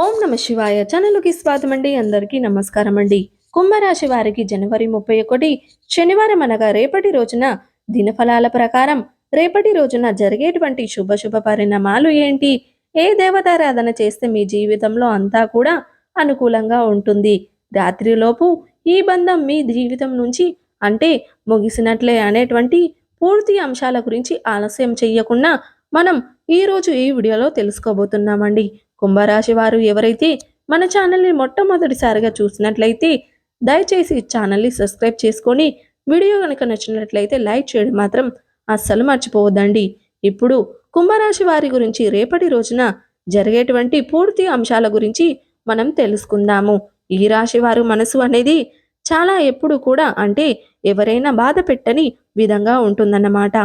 ఓం నమ శివాయ. ఛానల్కి స్వాగతం అండి అందరికీ నమస్కారం అండి కుంభరాశి వారికి జనవరి ముప్పై ఒకటి శనివారం అనగా రేపటి రోజున దినఫలాల ప్రకారం రేపటి రోజున జరిగేటువంటి శుభ శుభ పరిణామాలు ఏంటి? ఏ దేవతారాధన చేస్తే మీ జీవితంలో అంతా కూడా అనుకూలంగా ఉంటుంది? రాత్రిలోపు ఈ బంధం మీ జీవితం నుంచి అంటే ముగిసినట్లే అనేటువంటి పూర్తి అంశాల గురించి ఆలస్యం చెయ్యకుండా మనం ఈరోజు ఈ వీడియోలో తెలుసుకోబోతున్నామండి. కుంభరాశి వారు ఎవరైతే మన ఛానల్ని మొట్టమొదటిసారిగా చూసినట్లయితే దయచేసి ఛానల్ని సబ్స్క్రైబ్ చేసుకొని వీడియో కనుక నచ్చినట్లయితే లైక్ చేయడం మాత్రం అస్సలు మర్చిపోవద్దండి. ఇప్పుడు కుంభరాశి వారి గురించి రేపటి రోజున జరిగేటువంటి పూర్తి అంశాల గురించి మనం తెలుసుకుందాము. ఈ రాశి వారు మనసు అనేది చాలా ఎప్పుడు కూడా అంటే ఎవరైనా బాధ పెట్టని విధంగా ఉంటుందన్నమాట.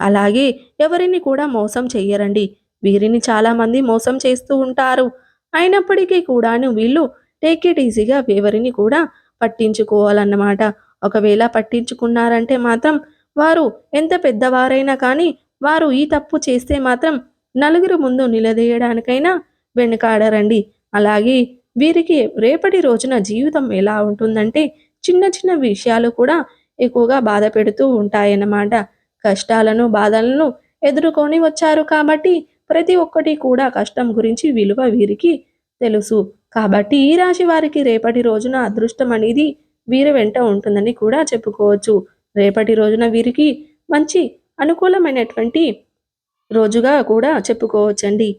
అలాగే ఎవరిని కూడా మోసం చెయ్యరండి. వీరిని చాలామంది మోసం చేస్తూ ఉంటారు. అయినప్పటికీ కూడాను వీళ్ళు టేక్ ఇట్ ఈజీగా ఎవరిని కూడా పట్టించుకోవాలన్నమాట. ఒకవేళ పట్టించుకున్నారంటే మాత్రం వారు ఎంత పెద్దవారైనా కానీ వారు ఈ తప్పు చేస్తే మాత్రం నలుగురు ముందు నిలదీయడానికైనా వెనుకాడరండి. అలాగే వీరికి రేపటి రోజున జీవితం ఎలా ఉంటుందంటే చిన్న చిన్న విషయాలు కూడా ఎక్కువగా బాధ పెడుతూ ఉంటాయన్నమాట. కష్టాలను బాధలను ఎదుర్కొని వచ్చారు కాబట్టి ప్రతి ఒక్కటి కూడా కష్టం గురించి విలువ వీరికి తెలుసు. కాబట్టి ఈ రాశి వారికి రేపటి రోజున అదృష్టం అనేది వీరి వెంట ఉంటుందని కూడా చెప్పుకోవచ్చు. రేపటి రోజున వీరికి మంచి అనుకూలమైనటువంటి రోజుగా కూడా చెప్పుకోవచ్చండి.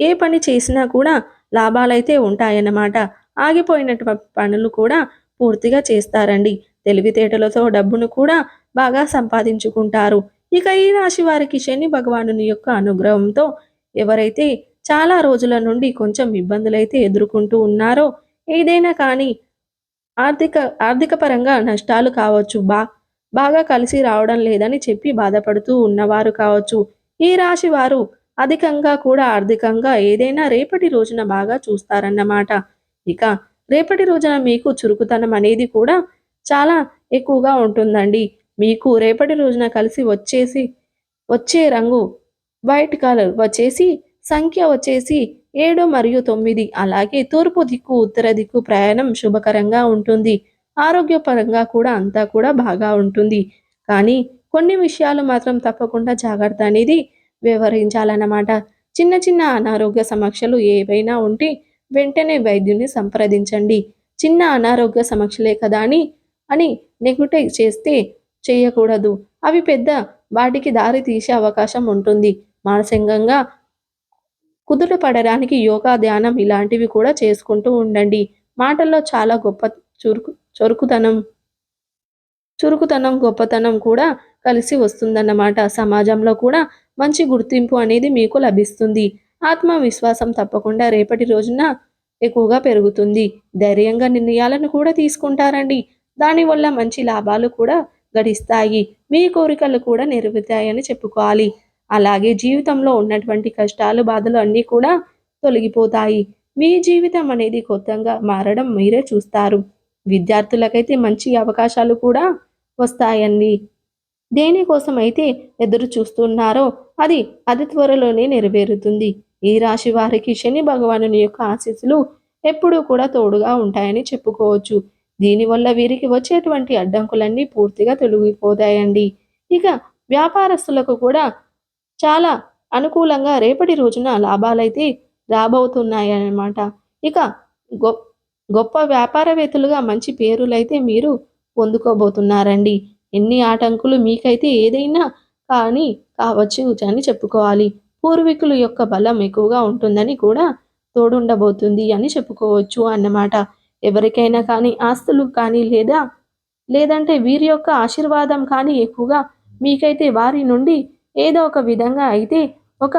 ఏ పని చేసినా కూడా లాభాలైతే ఉంటాయన్నమాట. ఆగిపోయినటువంటి పనులు కూడా పూర్తిగా చేస్తారండి. తెలివితేటలతో డబ్బును కూడా బాగా సంపాదించుకుంటారు. ఇక ఈ రాశి వారికి శని భగవానుని యొక్క అనుగ్రహంతో ఎవరైతే చాలా రోజుల నుండి కొంచెం ఇబ్బందులైతే ఎదుర్కొంటూ ఉన్నారో ఏదైనా కానీ ఆర్థిక ఆర్థిక పరంగా నష్టాలు కావచ్చు బా బాగా కలిసి రావడం లేదని చెప్పి బాధపడుతూ ఉన్నవారు కావచ్చు. ఈ రాశి వారు అధికంగా కూడా ఆర్థికంగా ఏదైనా రేపటి రోజున బాగా చూస్తారన్నమాట. ఇక రేపటి రోజున మీకు చురుకుతనం అనేది కూడా చాలా ఎక్కువగా ఉంటుందండి. మీకు రేపటి రోజున కలిసి వచ్చేసి వచ్చే రంగు వైట్ కలర్ వచ్చేసి సంఖ్య వచ్చేసి ఏడు మరియు తొమ్మిది. అలాగే తూర్పు దిక్కు ఉత్తర దిక్కు ప్రయాణం శుభకరంగా ఉంటుంది. ఆరోగ్యపరంగా కూడా అంతా కూడా బాగా ఉంటుంది. కానీ కొన్ని విషయాలు మాత్రం తప్పకుండా జాగ్రత్త అనేది వ్యవహరించాలన్నమాట. చిన్న చిన్న అనారోగ్య సమస్యలు ఏవైనా ఉంటే వెంటనే వైద్యుని సంప్రదించండి. చిన్న అనారోగ్య సమస్యలే కదా అని అని నెగ్లెక్ట్ చేస్తే చేయకూడదు. అవి పెద్ద వాటికి దారి తీసే అవకాశం ఉంటుంది. మానసికంగా కుదుట పడడానికి యోగా ధ్యానం ఇలాంటివి కూడా చేసుకుంటూ ఉండండి. మాటల్లో చాలా గొప్ప చురుకు చురుకుతనం చురుకుతనం గొప్పతనం కూడా కలిసి వస్తుందన్నమాట. సమాజంలో కూడా మంచి గుర్తింపు అనేది మీకు లభిస్తుంది. ఆత్మవిశ్వాసం తప్పకుండా రేపటి రోజున ఎక్కువగా పెరుగుతుంది. ధైర్యంగా నిర్ణయాలను కూడా తీసుకుంటారండి. దానివల్ల మంచి లాభాలు కూడా గడిస్తాయి. మీ కోరికలు కూడా నెరవేరుతాయని చెప్పుకోవాలి. అలాగే జీవితంలో ఉన్నటువంటి కష్టాలు బాధలు అన్నీ కూడా తొలగిపోతాయి. మీ జీవితం అనేది కొత్తగా మారడం మీరే చూస్తారు. విద్యార్థులకైతే మంచి అవకాశాలు కూడా వస్తాయండి. దేనికోసం అయితే ఎదురు చూస్తున్నారో అది అతి త్వరలోనే నెరవేరుతుంది. ఈ రాశి వారికి శని భగవానుని యొక్క ఆశీస్సులు ఎప్పుడూ కూడా తోడుగా ఉంటాయని చెప్పుకోవచ్చు. దీనివల్ల వీరికి వచ్చేటువంటి అడ్డంకులన్నీ పూర్తిగా తొలగిపోతాయండి. ఇక వ్యాపారస్తులకు కూడా చాలా అనుకూలంగా రేపటి రోజున లాభాలైతే రాబోతున్నాయన్నమాట. ఇక గొ గొప్ప వ్యాపారవేత్తలుగా మంచి పేరులైతే మీరు పొందుకోబోతున్నారండి. ఎన్ని ఆటంకులు మీకైతే ఏదైనా కానీ కావచ్చు అని చెప్పుకోవాలి. పూర్వీకుల యొక్క బలం ఎక్కువగా ఉంటుందని కూడా తోడుండబోతుంది అని చెప్పుకోవచ్చు అన్నమాట. ఎవరికైనా కానీ ఆస్తులు కానీ లేదా లేదంటే వీరి యొక్క ఆశీర్వాదం కానీ ఎక్కువగా మీకైతే వారి నుండి ఏదో ఒక విధంగా అయితే ఒక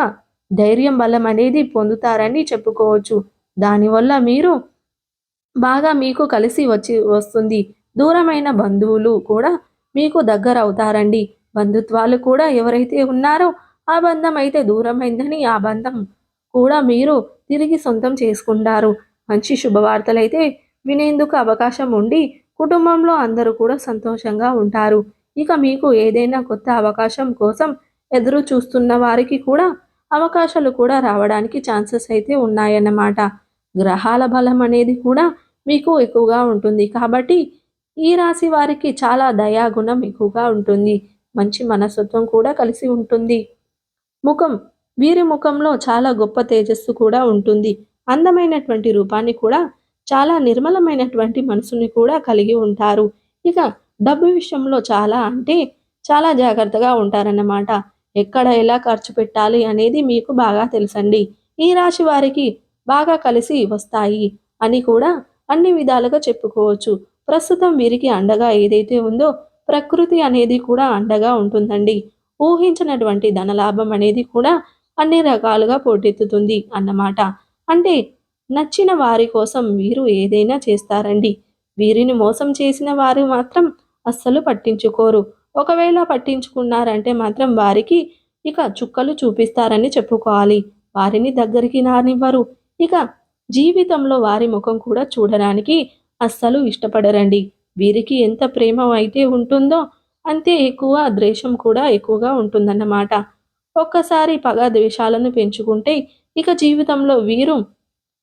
ధైర్యం బలం అనేది పొందుతారని చెప్పుకోవచ్చు. దానివల్ల మీరు బాగా మీకు కలిసి వచ్చి వస్తుంది. దూరమైన బంధువులు కూడా మీకు దగ్గర అవుతారండి. బంధుత్వాలు కూడా ఎవరైతే ఉన్నారో ఆ బంధం అయితే దూరమైందని ఆ బంధం కూడా మీరు తిరిగి సొంతం చేసుకుంటారు. మంచి శుభవార్తలైతే వినేందుకు అవకాశం ఉండి కుటుంబంలో అందరూ కూడా సంతోషంగా ఉంటారు. ఇక మీకు ఏదైనా కొత్త అవకాశం కోసం ఎదురు చూస్తున్న వారికి కూడా అవకాశాలు కూడా రావడానికి ఛాన్సెస్ అయితే ఉన్నాయన్నమాట. గ్రహాల బలం అనేది కూడా మీకు ఎక్కువగా ఉంటుంది. కాబట్టి ఈ రాశి వారికి చాలా దయాగుణం ఎక్కువగా ఉంటుంది. మంచి మనస్తత్వం కూడా కలిసి ఉంటుంది. ముఖం వీరి ముఖంలో చాలా గొప్ప తేజస్సు కూడా ఉంటుంది. అందమైనటువంటి రూపాన్ని కూడా చాలా నిర్మలమైనటువంటి మనసుని కూడా కలిగి ఉంటారు. ఇక డబ్బు విషయంలో చాలా అంటే చాలా జాగ్రత్తగా ఉంటారన్నమాట. ఎక్కడ ఎలా ఖర్చు పెట్టాలి అనేది మీకు బాగా తెలుసండి. ఈ రాశి వారికి బాగా కలిసి వస్తాయి అని కూడా అన్ని విధాలుగా చెప్పుకోవచ్చు. ప్రస్తుతం వీరికి అండగా ఏదైతే ఉందో ప్రకృతి అనేది కూడా అండగా ఉంటుందండి. ఊహించినటువంటి ధనలాభం అనేది కూడా అన్ని రకాలుగా పోటెత్తుతుంది అన్నమాట. అంటే నచ్చిన వారి కోసం వీరు ఏదైనా చేస్తారండి. వీరిని మోసం చేసిన వారు మాత్రం అస్సలు పట్టించుకోరు. ఒకవేళ పట్టించుకున్నారంటే మాత్రం వారికి ఇక చుక్కలు చూపిస్తారని చెప్పుకోవాలి. వారిని దగ్గరికి నానివ్వరు ఇక జీవితంలో వారి ముఖం కూడా చూడడానికి అస్సలు ఇష్టపడరండి. వీరికి ఎంత ప్రేమ అయితే ఉంటుందో అంతే ఎక్కువ ద్వేషం కూడా ఎక్కువగా ఉంటుందన్నమాట. ఒక్కసారి పగ ద్వేషాలను పెంచుకుంటే ఇక జీవితంలో వీరు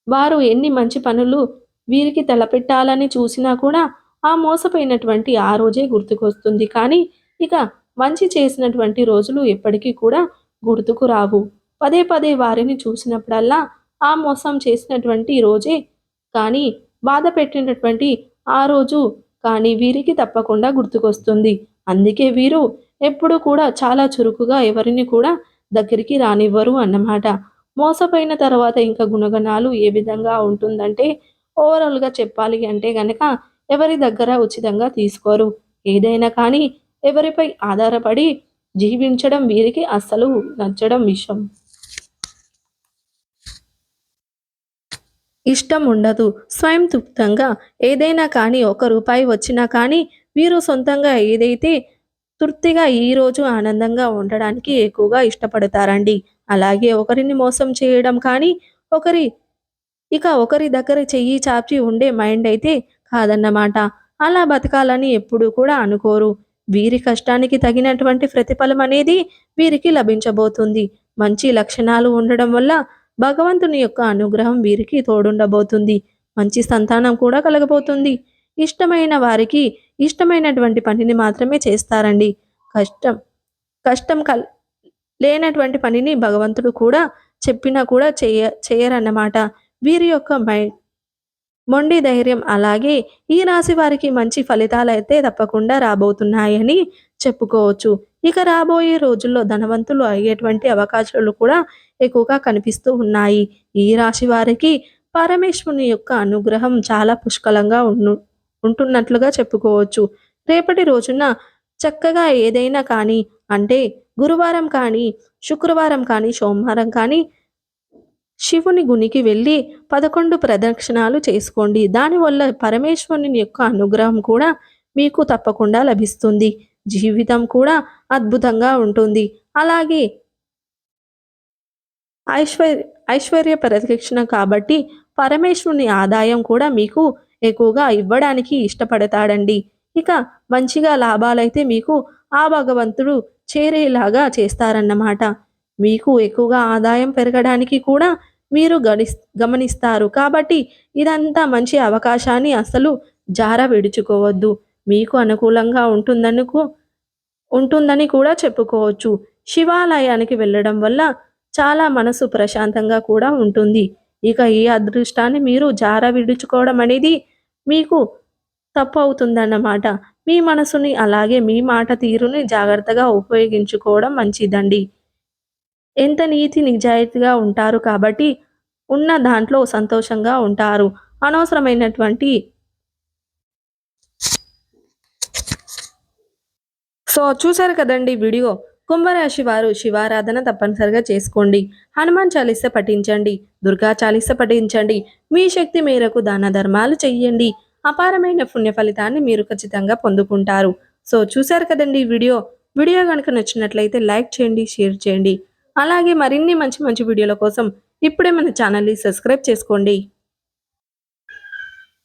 వారు ఎన్ని మంచి పనులు వీరికి తలపెట్టాలని చూసినా కూడా ఆ మోసపోయినటువంటి ఆ రోజే గుర్తుకొస్తుంది. కానీ ఇక మంచి చేసినటువంటి రోజులు ఎప్పటికీ కూడా గుర్తుకు రావు. పదే పదే వారిని చూసినప్పుడల్లా ఆ మోసం చేసినటువంటి రోజే కానీ బాధ పెట్టినటువంటి ఆ రోజు కానీ వీరికి తప్పకుండా గుర్తుకొస్తుంది. అందుకే వీరు ఎప్పుడు కూడా చాలా చురుకుగా ఎవరిని కూడా దగ్గరికి రానివ్వరు అన్నమాట. మోసపోయిన తర్వాత ఇంకా గుణగణాలు ఏ విధంగా ఉంటుందంటే ఓవరాల్గా చెప్పాలి అంటే గనక ఎవరి దగ్గర ఉచితంగా తీసుకోరు. ఏదైనా కానీ ఎవరిపై ఆధారపడి జీవించడం వీరికి అస్సలు నచ్చడం విషయం ఇష్టం ఉండదు. స్వయం తృప్తంగా ఏదైనా కానీ ఒక రూపాయి వచ్చినా కానీ వీరు సొంతంగా ఏదైతే తృప్తిగా ఈరోజు ఆనందంగా ఉండడానికి ఎక్కువగా ఇష్టపడతారండి. అలాగే ఒకరిని మోసం చేయడం కానీ ఒకరి ఇక ఒకరి దగ్గర చెయ్యి చాచి ఉండే మైండ్ అయితే కాదన్నమాట. అలా బతకాలని ఎప్పుడూ కూడా అనుకోరు. వీరి కష్టానికి తగినటువంటి ప్రతిఫలం అనేది వీరికి లభించబోతుంది. మంచి లక్షణాలు ఉండడం వల్ల భగవంతుని యొక్క అనుగ్రహం వీరికి తోడుండబోతుంది. మంచి సంతానం కూడా కలగబోతుంది. ఇష్టమైన వారికి ఇష్టమైనటువంటి పనిని మాత్రమే చేస్తారండి. కష్టం కష్టం కల్ లేనటువంటి పనిని భగవంతుడు కూడా చెప్పినా కూడా చేయ చేయరన్నమాట. వీరి యొక్క మైండ్ మొండి ధైర్యం అలాగే ఈ రాశి వారికి మంచి ఫలితాలు అయితే తప్పకుండా రాబోతున్నాయని చెప్పుకోవచ్చు. ఇక రాబోయే రోజుల్లో ధనవంతులు అయ్యేటువంటి అవకాశాలు కూడా ఎక్కువగా కనిపిస్తూ ఉన్నాయి. ఈ రాశి వారికి పరమేశ్వరుని యొక్క అనుగ్రహం చాలా పుష్కలంగా ఉండు ఉంటున్నట్లుగా చెప్పుకోవచ్చు. రేపటి రోజున చక్కగా ఏదైనా కానీ అంటే గురువారం కానీ శుక్రవారం కానీ సోమవారం కానీ శివుని గునికి వెళ్ళి పదకొండు ప్రదక్షిణాలు చేసుకోండి. దానివల్ల పరమేశ్వరుని యొక్క అనుగ్రహం కూడా మీకు తప్పకుండా లభిస్తుంది. జీవితం కూడా అద్భుతంగా ఉంటుంది. అలాగే ఐశ్వర్య ఐశ్వర్య ప్రదక్షిణ కాబట్టి పరమేశ్వరుని ఆదాయం కూడా మీకు ఎక్కువగా ఇవ్వడానికి ఇష్టపడతాడండి. ఇక మంచిగా లాభాలైతే మీకు ఆ భగవంతుడు చేరేలాగా చేస్తారన్నమాట. మీకు ఎక్కువగా ఆదాయం పెరగడానికి కూడా మీరు గడి గమనిస్తారు. కాబట్టి ఇదంతా మంచి అవకాశాన్ని అసలు జార విడుచుకోవద్దు. మీకు అనుకూలంగా ఉంటుందనుకు ఉంటుందని కూడా చెప్పుకోవచ్చు. శివాలయానికి వెళ్ళడం వల్ల చాలా మనసు ప్రశాంతంగా కూడా ఉంటుంది. ఇక ఈ అదృష్టాన్ని మీరు జార విడుచుకోవడం అనేది మీకు తప్పు అవుతుందన్నమాట మీ మనసుని అలాగే మీ మాట తీరుని జాగ్రత్తగా ఉపయోగించుకోవడం మంచిదండి. ఎంత నీతి నిజాయితీగా ఉంటారు కాబట్టి ఉన్న దాంట్లో సంతోషంగా ఉంటారు. అనవసరమైనటువంటి సో చూసారు కదండి వీడియో? కుంభరాశి వారు శివారాధన తప్పనిసరిగా చేసుకోండి. హనుమాన్ చాలీస పఠించండి. దుర్గా చాలీస పఠించండి. మీ శక్తి మేరకు దాన ధర్మాలు చెయ్యండి. అపారమైన పుణ్య ఫలితాన్ని మీరు ఖచ్చితంగా పొందుకుంటారు. సో చూసారు కదండి వీడియో? వీడియో కనుక నచ్చినట్లయితే లైక్ చేయండి షేర్ చేయండి. అలాగే మరిన్ని మంచి మంచి వీడియోల కోసం ఇప్పుడే మన ఛానల్ని సబ్స్క్రైబ్ చేసుకోండి.